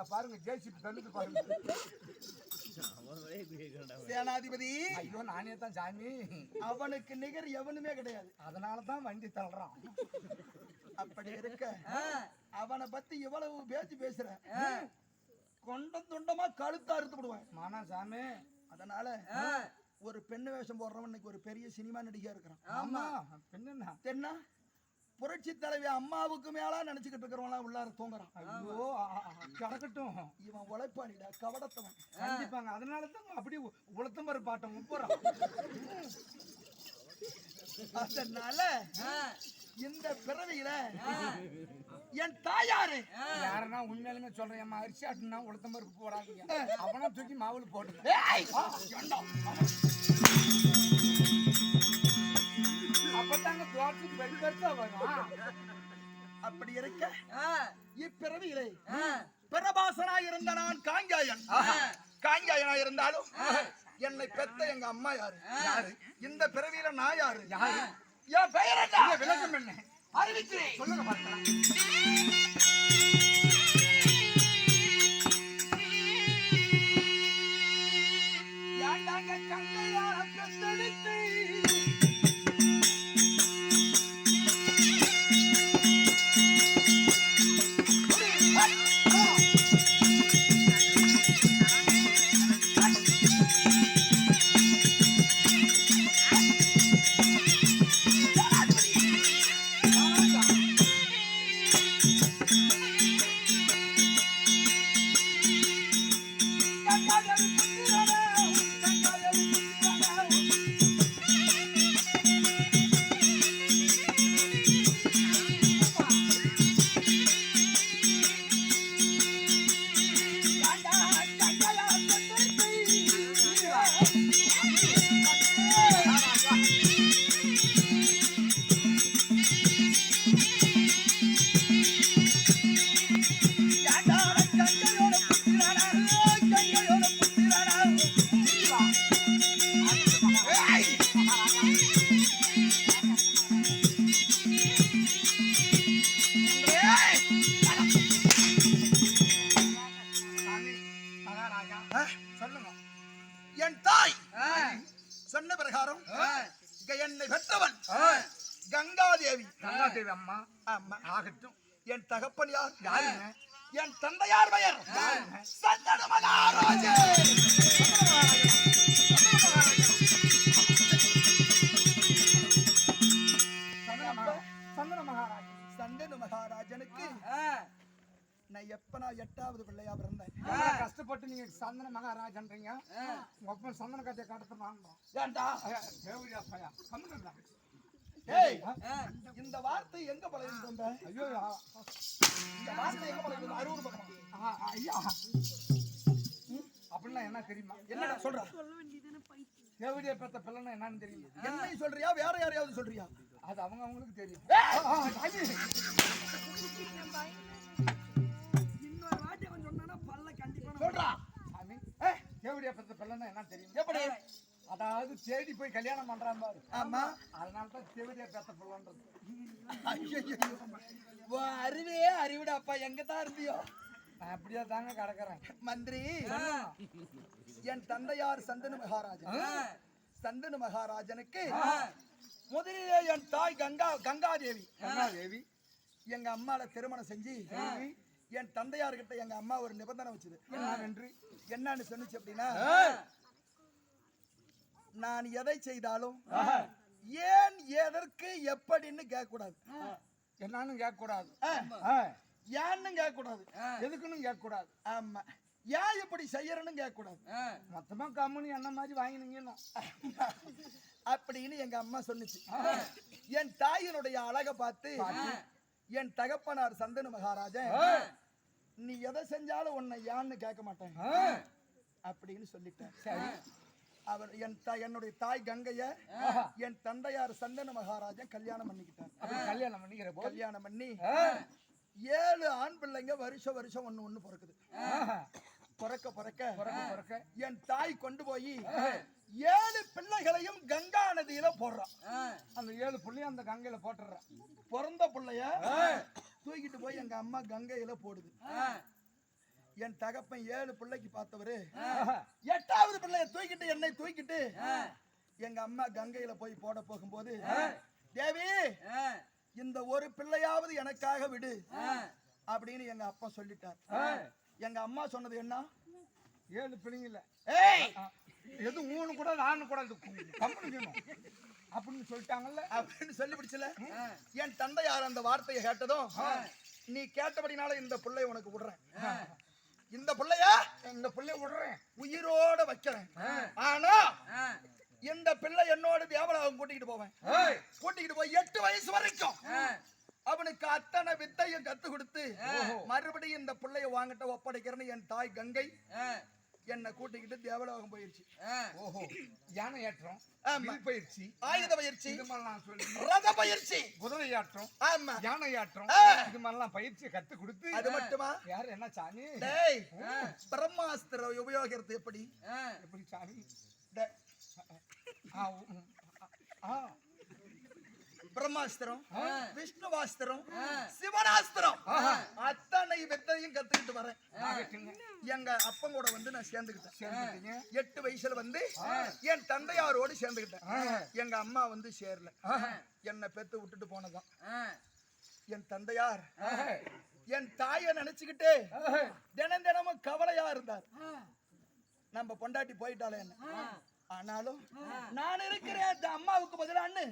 அங்க பாருங்க ஜேசிபி தள்ளுது பாருங்க. சேனாதிபதி. ஐயோ நானே தான் சாமி. அவனுக்கு நிகர் எவனுமே கிடையாது. அதனால தான் வண்டி தள்ளுறான். அப்படி இருக்க அவனை பத்தி இவ்வளவு பேச்சு பேசுற. கொண்டம் துண்டமா கழுத்தா அறுத்து விடுவேன். மானா சாமி. அதனால ஒரு பெண்ணு வேஷம் போடுறவன் இன்னைக்கு ஒரு பெரிய சினிமா நடிகையா இருக்கிறான். ஆமா. பின்னா தென்னா? புரட்சி தலைவி அம்மாவுக்கு மேல நினைச்சுக்கிட்டு இருக்கிறவங்களாம் உள்ளார தூங்குறான். ஐயோ கிடக்கட்டும். இவன் உழைப்பானிடா கவடத்தவன் கண்டிப்பாங்க. அதனால தான் அப்படி உளுத்தம் பரு பாட்டம் முப்புறம் அதனால இந்த பிறவியில என் தாயாரு. யாருன்னா உண்மையிலுமே சொல்றேன். அம்மா அரிசி ஆட்டுனா உளுத்தம் பருப்பு போடாதீங்க. அவனா தூக்கி மாவுல போட்டு அப்படி இருக்க? இப்பிறவியிலே பிரபாசனா இருந்த நான் காங்காயன். காங்காயனா இருந்தாலும் என்னை பெத்த எங்க அம்மா யாரு? யாரு? இந்த பிறவியில நான் யாரு? யாரு? என் பெயர் என்ன? விளக்கம் என்ன? அறிவிக்கிறேன். சொல்லுங்க பார்க்கலாம். ஏண்டாங்க கங்கையார ஆகட்டும் என் தகப்பன் யார் யாருங்க? என் தந்தையார் பெயர் சந்தன மகாராஜா சந்தனு மகாராஜனுக்கு நான் எப்ப நான் எட்டாவது பிள்ளையா பிறந்தேன் கஷ்டப்பட்டு நீங்க சந்தன மகாராஜன்றீங்க உங்க சந்தன கதையை கடத்த வாங்கணும் ஏன்டா சந்தன இந்த வார்த்தை எங்க பழகிட்டு வந்த ஐயோ இந்த வார்த்தை எங்க பழகிட்டு பக்கமா? ஐயா. அப்படின்னா என்ன தெரியுமா? என்னடா சொல்ற? தேவடியை பெற்ற பிள்ளைன்னா என்னன்னு தெரியுமா? என்னை சொல்றியா? வேற யாரையாவது சொல்றியா? அது அவங்க அவங்களுக்கு தெரியும். இன்னொரு வாட்டி அவன் சொன்னானா பல்ல கண்டிப்பா சொல்றா. சாமி தேவடியை பெற்ற பிள்ளைன்னா என்ன தெரியும்? எப்படி? அதாவது தேடி போய் கல்யாணம் பண்றான் பாரு. ஆமா. அதனால தான் பிள்ளைன்றது. ஐயையோ. உன் அறிவே அறிவிடாப்பா எங்க தான் இருந்தியோ. நான் அப்படியே தாங்க கிடக்குறேன். மந்திரி. என் தந்தையார் சந்தனு மகாராஜன். சந்தனு மகாராஜனுக்கு முதலிலே என் தாய் கங்கா கங்காதேவி. தேவி எங்க அம்மால திருமணம் செஞ்சு என் தந்தையார்கிட்ட எங்க அம்மா ஒரு நிபந்தனை வச்சது. என்னவென்று என்னன்னு சொன்னுச்சு அப்படின்னா நான் எதை செய்தாலும் ஏன் எதற்கு எப்படின்னு கேட்க கூடாது என்னன்னு கேட்கக்கூடாது. ஏன்னு கேட்க கூடாது எதுக்குன்னு கேட்கக்கூடாது. ஆமா. ஏன் இப்படி செய்யறன்னு கேட்க கூடாது மொத்தமா கம்முனு என்ன மாதிரி வாங்கினீங்கன்னு. அப்படின்னு எங்க அம்மா சொன்னுச்சு. என் தாயினுடைய அழக பார்த்து என் தகப்பனார் சந்தனு மகாராஜன் நீ எதை செஞ்சாலும் உன்னை ஏன்னு கேட்க மாட்டேன். அப்படின்னு சொல்லிட்டேன். சரி. அவர் என் என்னுடைய தாய் கங்கைய என் தந்தையார் சந்தன மகாராஜன் கல்யாணம் பண்ணிக்கிட்டார். கல்யாணம் பண்ணிக்கிற கல்யாணம் பண்ணி ஏழு ஆண் பிள்ளைங்க வருஷம் வருஷம் ஒண்ணு ஒண்ணு பிறக்குது. பிறக்க பிறக்க பிறக்க பிறக்க. என் தாய் கொண்டு போய் ஏழு பிள்ளைகளையும் கங்கா நதியில போடுறான் அந்த ஏழு புள்ளையும் அந்த கங்கையில போட்டுடுறேன் பிறந்த பிள்ளைய தூக்கிட்டு போய் எங்க அம்மா கங்கையில போடுது. என் தகப்பன் ஏழு பிள்ளைக்கு பார்த்தவரு. எட்டாவது பிள்ளைய தூக்கிட்டு என்னை தூக்கிட்டு எங்க அம்மா கங்கையில போய் போட போகும்போது தேவி இந்த ஒரு பிள்ளையாவது எனக்காக விடு. அப்படின்னு எங்க அப்பா சொல்லிட்டார். எங்க அம்மா சொன்னது என்ன? ஏழு பிள்ளைங்கள எது மூணு கூட நானு கூட கம்பெனிக்கணும் அப்படின்னு சொல்லிட்டாங்கல்ல. அப்படின்னு சொல்லி பிடிச்சல என் தந்தையார் அந்த வார்த்தையை கேட்டதும் நீ கேட்டபடினால இந்த பிள்ளை உனக்கு விடுறேன். இந்த பிள்ளைய இந்த பிள்ளைய விடுறேன். உயிரோட வைக்கிறேன். ஆனா இந்த பிள்ளை என்னோட தேவலாவும் கூட்டிக்கிட்டு போவேன். கூட்டிக்கிட்டு போய் எட்டு வயசு வரைக்கும். அவனுக்கு அத்தனை வித்தையும் கத்து கொடுத்து மறுபடியும் இந்த பிள்ளைய வாங்கிட்ட ஒப்படைக்கிறேன்னு என் தாய் கங்கை. என்னை கூட்டிக்கிட்டு தேவலோகம் போயிருச்சு. ஓஹோ. யானை ஏற்றம் பயிற்சி ஆயுத பயிற்சி இது மாதிரிலாம் சொல்லி. ரத பயிற்சி. குதிரை ஆட்டம் ஆமா. யானை ஆ. இது மாதிரிலாம் பயிற்சியை கத்து கொடுத்து அது மட்டுமா? யார் என்ன சாமி? டேய் பிரம்மாஸ்திர உபயோகிக்கிறது எப்படி? எப்படி சாமி? டேய், ஆ, ஆ, பிரம்மாஸ்திரம் விஷ்ணுவாஸ்திரம் சிவனாஸ்திரம். அத்தனை வித்தையும் கத்துக்கிட்டு வரேன். எங்க அப்பன் கூட வந்து நான் சேர்ந்துக்கிட்டேன். எட்டு வயசுல வந்து என் தந்தையாரோடு சேர்ந்துக்கிட்டேன் எங்க அம்மா வந்து சேரல. என்னை பெத்து விட்டுட்டு போனதான் என் தந்தையார் என் தாயை நினைச்சுக்கிட்டு தினம் தினமும் கவலையா இருந்தார். நம்ம பொண்டாட்டி போயிட்டாலே என்ன ஆனாலும் நான் இருக்கிறேன் இந்த அம்மாவுக்கு பதிலான்னு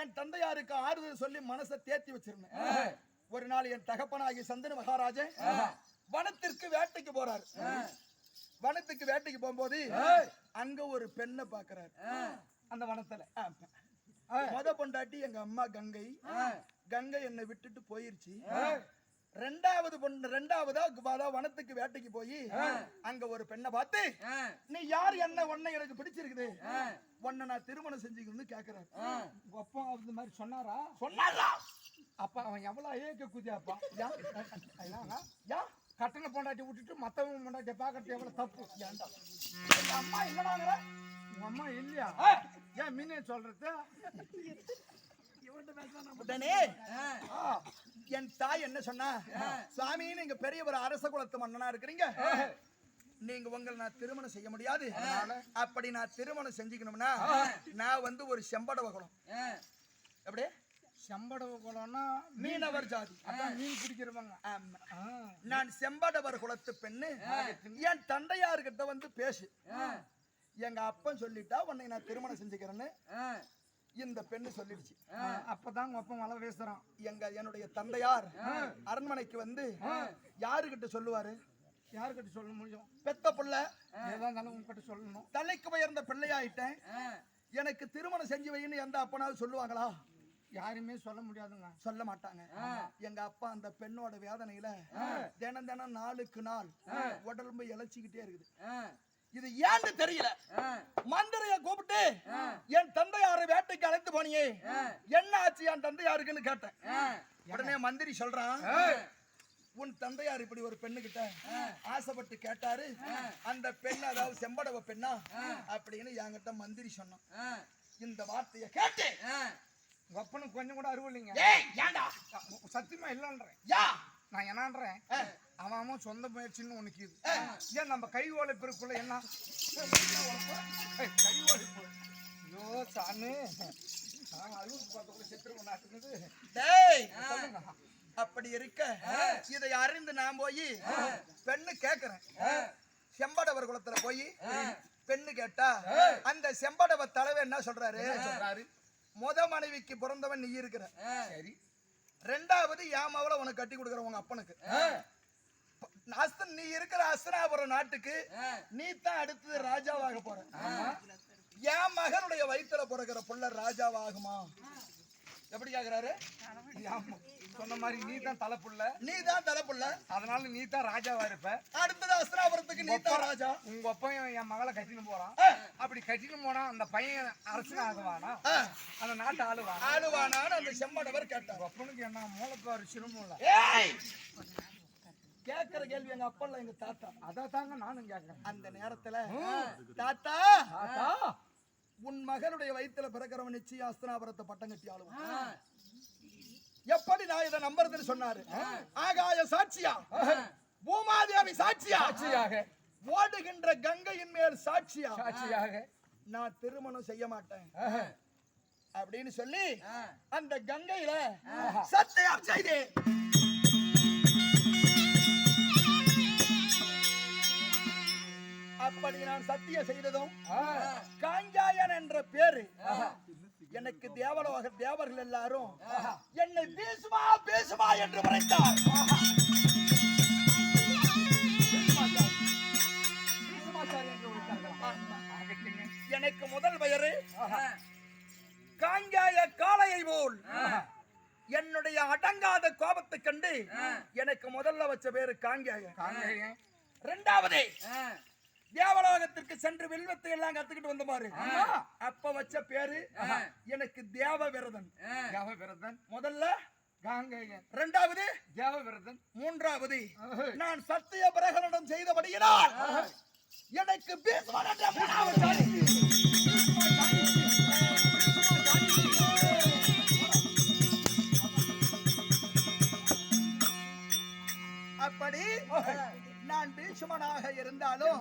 என் தந்தையாருக்கு ஆறுதல் சொல்லி மனசை தேத்தி வச்சிருந்தேன். ஒரு நாள் என் தகப்பனாகி சந்தன மகாராஜன் வனத்திற்கு வேட்டைக்கு போறாரு. வனத்துக்கு வேட்டைக்கு போகும்போது அங்க ஒரு பெண்ணை பாக்குறாரு அந்த வனத்துல. மொத பொண்டாட்டி எங்க அம்மா கங்கை. கங்கை என்னை விட்டுட்டு போயிருச்சு. ரெண்டாவது பொண்ணு ரெண்டாவதா வாதா வனத்துக்கு வேட்டைக்கு போய் அங்க ஒரு பெண்ணை பார்த்து நீ யார் என்ன உன்னை எனக்கு பிடிச்சிருக்குது? உன்னை நான் திருமணம் செஞ்சுக்கணும்னு கேக்குறாரு. அப்பா அந்த மாதிரி சொன்னாரா? சொன்னாரா? அப்ப அவன் எவ்வளவு ஏக்க குதியாப்பா யா ஐயா யா கட்டண பொண்டாட்டி விட்டுட்டு மத்தவங்க பொண்டாட்டி பார்க்கறது எவ்வளவு தப்பு? ஏன்டா அம்மா என்னடாங்கிற? அம்மா இல்லையா? ஏன் மீனே சொல்றது? உடனே என் தாய் என்ன சொன்னா சுவாமி நீங்க பெரிய ஒரு அரச குலத்து மன்னனா இருக்கிறீங்க. நீங்க உங்களை நான் திருமணம் செய்ய முடியாது. அப்படி நான் திருமணம் செஞ்சுக்கணும்னா நான் வந்து ஒரு செம்படவ குலம். எப்படி செம்படவ குளம்னா மீனவர் ஜாதி. மீன் பிடிக்கிறவங்க. நான் செம்படவர் குலத்து பெண்ணு. என் தந்தையார்கிட்ட வந்து பேசு. எங்க அப்பன் சொல்லிட்டா உன்னை நான் திருமணம் செஞ்சுக்கிறேன்னு. இந்த பெண்ணு சொல்லிடுச்சு. அப்பதான் அப்பா மழை பேசுறான். எங்க என்னுடைய தந்தையார் அரண்மனைக்கு வந்து யாருகிட்ட சொல்லுவாரு? யாருக்கிட்ட சொல்ல முடியும்? பெத்த புள்ள. உங்ககிட்ட சொல்லணும். தலைக்கு உயர்ந்த பிள்ளையாயிட்டேன். எனக்கு திருமணம் செஞ்சு வைன்னு எந்த அப்பனாவது சொல்லுவாங்களா? யாருமே சொல்ல முடியாதுங்க. சொல்ல மாட்டாங்க. எங்க அப்பா அந்த பெண்ணோட வேதனையில தினம் தினம் நாளுக்கு நாள் உடம்பு இழைச்சிக்கிட்டே இருக்குது. இது ஏன்னு தெரியல. மந்திரைய கூப்பிட்டு என் தந்தையாரை வேட்டைக்கு அழைத்து போனியே. என்ன ஆச்சு என் தந்தையாருக்குன்னு கேட்டேன். உடனே மந்திரி சொல்றான் உன் தந்தையார் இப்படி ஒரு பெண்ணு கிட்ட ஆசைப்பட்டு கேட்டாரு. அந்த பெண் அதாவது செம்படவ பெண்ணா? அப்படின்னு என்கிட்ட மந்திரி சொன்னான். இந்த வார்த்தையை கேட்டு உங்க அப்பனுக்கு கொஞ்சம் கூட அறிவு ஏண்டா சத்தியமா இல்லைன்றேன். யா. நான் என்னன்றேன்? அவன் சொந்த முயற்சின்னு உனக்கு இது ஏன் நம்ம கை ஓலைப்பிற்குள்ள என்ன? கை ஓலைப்பு ஐயோ சாமி. அப்படி இருக்க. இதை அறிந்து நான் போய் பெண்ணு கேக்குறேன். செம்படவர் குலத்துல போய் பெண்ணு கேட்டா அந்த செம்படவ தலைவர் என்ன சொல்றாரு? சொல்றாரு? முத மனைவிக்கு பிறந்தவன் நீ இருக்கிற. சரி. ரெண்டாவது என் மவளை உனக்கு கட்டி கொடுக்குற உங்க அப்பனுக்கு. அஸ்தன் நீ இருக்கிற அஸ்தனாபுரம் நாட்டுக்கு நீ தான் அடுத்தது ராஜாவாக போற. என் மகனுடைய வயித்துல பிறக்கிற புள்ள ராஜாவாகுமா? எப்படி கேக்குறாரு. சொன்ன மாதிரி நீ தான் தலைப்புள்ள. நீ தான் தலைப்புள்ள. அதனால நீ தான் ராஜாவா இருப்ப. அடுத்தது அஸ்தனாபுரத்துக்கு நீ தான் ராஜா. உங்க அப்பா என் மகளை கட்டின்னு போறான். அப்படி கட்டின்னு போனா அந்த பையன் அரசன் ஆகுவானா? அந்த நாட்டு ஆளுவானா? ஆளுவானான்னு அந்த செம்படவர் கேட்டார். அப்பனுக்கு என்ன மூலப்பாரு ஏய்! கேக்குற கேள்வி எங்க அப்பா இல்ல எங்க தாத்தா. அதான் தாங்க நானும் கேட்கறேன் அந்த நேரத்துல தாத்தா தாத்தா. உன் மகனுடைய வயித்துல பிறக்கிறவன் நிச்சயம் அஸ்தனாபுரத்தை பட்டம் கட்டி ஆளுவான். எப்படி நான் இதை நம்புறதுன்னு சொன்னாரு? ஆகாய சாட்சியா? பூமாதேவி சாட்சியா? சாட்சியாக. ஓடுகின்ற கங்கையின் மேல் சாட்சியா? சாட்சியாக. நான் திருமணம் செய்ய மாட்டேன். அப்படின்னு சொல்லி அந்த கங்கையில சத்தியம் செய்தேன். அப்படி நான் சத்தியம் செய்ததும். காஞ்சாயன் என்ற பேரு எனக்கு தேவலோக தேவர்கள் எல்லாரும் என்னை பேசுமா பேசுமா என்று? ஆகட்டுங்க. எனக்கு முதல் பெயரு. காஞ்சாய காளையை போல் என்னுடைய அடங்காத கோபத்தை கண்டு எனக்கு முதல்ல வச்ச பேரு காஞ்சாய காங்கேயங்க. தேவலோகத்திற்கு சென்று வில்வத்தை எல்லாம் கத்துக்கிட்டு வந்த பாரு. அப்ப வச்ச பேரு எனக்கு தேவ விரதன் தேவவிரதன், முதல்ல காங்கேயன், இரண்டாவது தேவவிரதன். மூன்றாவது ஆஹா. நான் சத்திய பிரகடனம் செய்தபடியினால் எனக்கு பீஷ்மன் நான் பீஷ்மனாக இருந்தாலும்.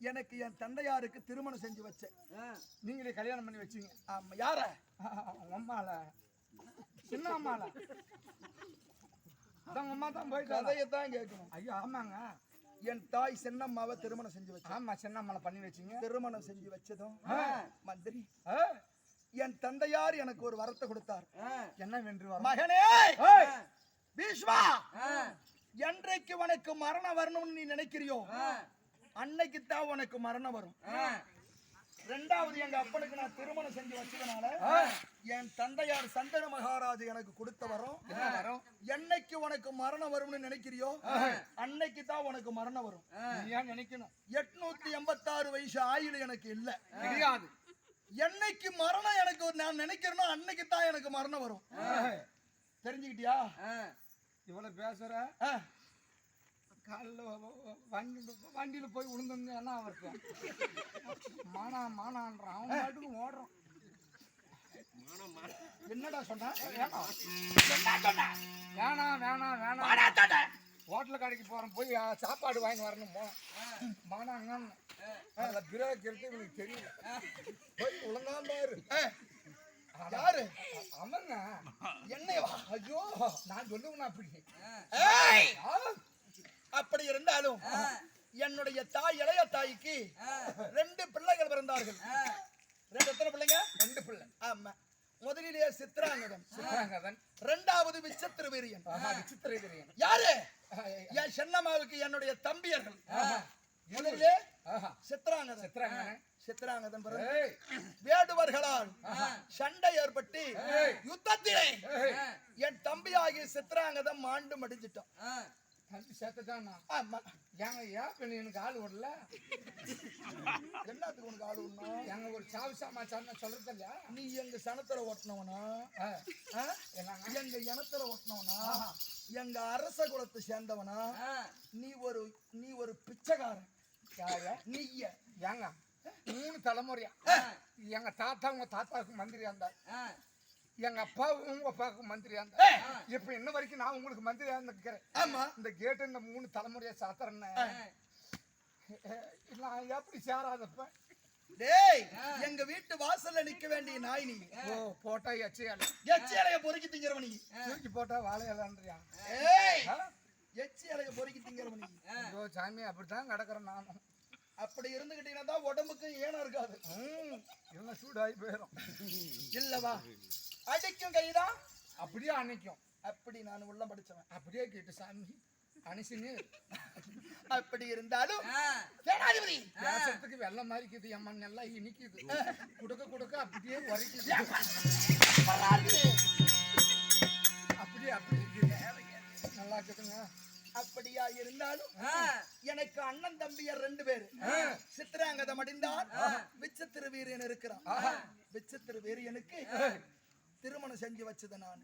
எனக்கு என் தந்தையாருக்கு திருமணம் செஞ்சு வச்சேன். நீங்களே கல்யாணம் பண்ணி வச்சீங்க. ஆமா யார? அம்மால. சின்ன அம்மால. அதான் உங்க அம்மா தான் போயிட்டு கதையத்தான் கேட்கணும். ஐயோ ஆமாங்க. என் தாய் சின்னம்மாவை திருமணம் செஞ்சு வச்சேன் ஆமா சின்ன அம்மால பண்ணி வச்சீங்க. திருமணம் செஞ்சு வச்சதும் மந்திரி. ஆ, என் தந்தையார் எனக்கு ஒரு வரத்தை கொடுத்தார். என்ன வென்று மகனே! பீஷ்மா! என்றைக்கு உனக்கு மரணம் வரணும்னு நீ நினைக்கிறியோ அன்னைக்கு தான் உனக்கு மரணம் வரும். ரெண்டாவது எங்க அப்பனுக்கு நான் திருமணம் செஞ்சு வச்சதுனால என் தந்தையார் சந்தன மகாராஜ் எனக்கு கொடுத்த வரம். என்ன வரும்? என்னைக்கு உனக்கு மரணம் வரும்னு நினைக்கிறியோ அன்னைக்கு தான் உனக்கு மரணம் வரும். ஏன் நினைக்கணும். எட்நூத்தி எண்பத்தாறு வயசு ஆயுள் எனக்கு இல்ல. கிடையாது என்னைக்கு மரணம் எனக்கு நான் நினைக்கிறேனோ அன்னைக்கு தான் எனக்கு மரணம் வரும். தெரிஞ்சுக்கிட்டியா? இவ்வளவு பேசுற? ஆ, காலைல வண்டி வண்டியில போய் விழுந்து என்ன அவருக்கு மானா மானான்றான். அவன் பாட்டுக்கு ஓடுறான். என்னடா சொன்ன? வேணாம் வேணாம் வேணாம் ஹோட்டல் கடைக்கு போறேன் போய் சாப்பாடு வாங்கி வரணும் போ. மானாங்க அதில் பிரேக் இருக்கு இவனுக்கு தெரியல போய் ஒழுங்காம பாரு. யாரு? அவங்க என்னையவா? ஐயோ நான் சொல்லுவேன் அப்படி? அப்படி இருந்தாலும் என்னுடைய தாய் இளைய தாய்க்கு ரெண்டு பிள்ளைகள் பிறந்தார்கள். ரெண்டு எத்தனை பிள்ளைங்க? ரெண்டு பிள்ளை. ஆமா. முதலிலே சித்ராங்கதம் சித்திரங்கதன் இரண்டாவது விசித்திர வீரியன் விசித்திர வீரியன் யாரு? என் சென்னம்மாவுக்கு என்னுடைய தம்பியர்கள். முதலிலே சித்ராங்கதன் சித்ராங்கதன் பிறகு ஏய். வேடுவர்களால் சண்டை ஏற்பட்டு. யுத்தத்திலே என் தம்பியாகிய சித்ராங்கதம் மாண்டு மடிஞ்சிட்டான் தம்பி சேர்த்துட்டானா? ஆமா. ஏங்க ஏன் எனக்கு ஆள் விடல? என்னத்துக்கு உனக்கு ஆளு விடணும்? எங்க ஒரு சாவு சமாச்சாரம் சொல்றது இல்லையா? நீ எங்க சனத்துல ஓட்டினவனா எங்க இனத்துல ஓட்டினவனா எங்க அரச குலத்தை சேர்ந்தவனா? நீ ஒரு நீ ஒரு பிச்சைக்காரன். நீய ஏங்க மூணு தலைமுறையா? எங்க தாத்தா உங்க தாத்தாவுக்கு மந்திரியா இருந்தார். எங்க அப்பா உங்க அப்பாவுக்கு மந்திரியா இருந்தார். இப்ப இன்ன வரைக்கும் நான் உங்களுக்கு மந்திரியா இருந்திருக்கிறேன் ஆமா. இந்த கேட்டு இந்த மூணு தலைமுறையா சாத்துறேன்னு. நான் எப்படி சேராதப்ப? டேய் எங்க வீட்டு வாசல்ல நிக்க வேண்டிய நாய் நீ. ஓ போட்டா எச்சியால. எச்சி இலைய பொறுக்கி திங்கிறவன் தூக்கி போட்டா வாழையிலன்றியா? ஏய். எச்சி இலைய பொறுக்கி நீ ஐயோ சாமி அப்படித்தான் கிடக்குறேன் நானும். அப்படி இருந்துகிட்டீங்கன்னா தான் உடம்புக்கு ஏனம் இருக்காது. எல்லாம் சூடாகி போயிடும் இல்லவா? அடிக்கும் கைதான் அப்படியே அணைக்கும். அப்படி நான் உள்ள படிச்சவன். அப்படியே கேட்டு சாமி அணிசுன்னு அப்படி இருந்தாலும் பேசுறதுக்கு வெள்ளம் மாதிரி இருக்குது எம்மன் எல்லாம் இனிக்குது. குடுக்க குடுக்க அப்படியே உரைக்குது. அப்படியே அப்படி இருக்குது நல்லா இருக்குதுங்க. அப்படியா இருந்தாலும் எனக்கு அண்ணன் தம்பியர் ரெண்டு பேரு. சித்திராங்கதம் அடிந்தான் விச்சித்திர வீரியன் இருக்கிறான். விச்சித்திர வீரியனுக்கு திருமணம் செஞ்சு வச்சது நான்.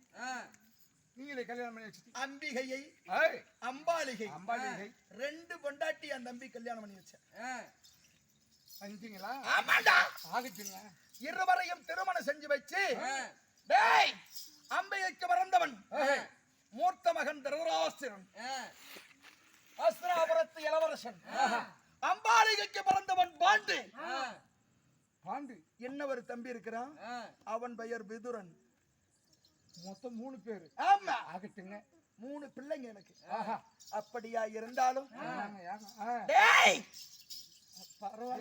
நீங்களே கல்யாணம் பண்ணி அம்பிகையை ஏய், அம்பாலிகை அம்பாலிகை ரெண்டு பொண்டாட்டி அந்த தம்பி கல்யாணம் பண்ணி வச்சேன். பண்ணிட்டீங்களா ஆமாண்டா. ஆகுச்சுங்க இருவரையும் திருமணம் செஞ்சு வச்சு டேய் அம்பிகைக்கு பிறந்தவன். ஏய், மூர்த்த மகன் திருதராஷ்டிரன். அஸ்திராபுரத்து இளவரசன். அம்பாலிகைக்கு பிறந்தவன் பாண்டு. பாண்டு என்ன ஒரு தம்பி இருக்கிறான்? அவன் பெயர் விதுரன். மொத்தம் மூணு பேரு. ஆமா. ஆகட்டுங்க. மூணு பிள்ளைங்க எனக்கு. அப்படியா இருந்தாலும்?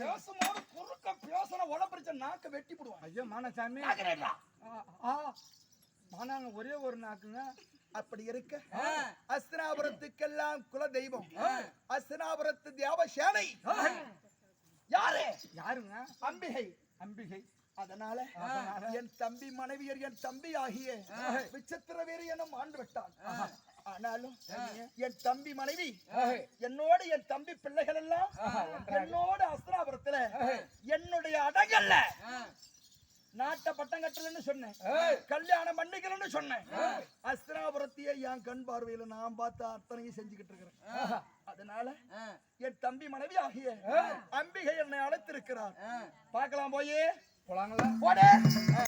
பேசும்போது குறுக்க பேசுன உடம்பிடிச்ச நாக்க வெட்டி போடுவான் ஐயோ மானசாமி. மானாங்க ஒரே ஒரு நாக்குங்க. அப்படி இருக்க? அஸ்தினாபுரத்துக்கெல்லாம் குல தெய்வம் அஸ்தினாபுரத்து தேவசேனை. யாரு? யாருங்க? அம்பிகை. அம்பிகை. அதனால என் தம்பி மனைவியர் என் தம்பி ஆகிய விசித்திர வீரி எனும் ஆண்டு விட்டான் ஆனாலும் என் தம்பி மனைவி என்னோடு என் தம்பி பிள்ளைகள் எல்லாம் என்னோட அஸ்திராபுரத்துல என்னுடைய அடங்கல்ல. நாட்ட பட்டம் கட்டலன்னு சொன்னேன் கல்யாணம் பண்ணிக்கலன்னு சொன்னேன். அஸ்திராபுரத்தையே என் கண் பார்வையில நான் பார்த்து அத்தனையும் செஞ்சுக்கிட்டு இருக்கிறேன். அதனால என் தம்பி மனைவி ஆகிய அம்பிகை என்னை அழைத்திருக்கிறார். பார்க்கலாம் போயே. போலாங்களா? போடே.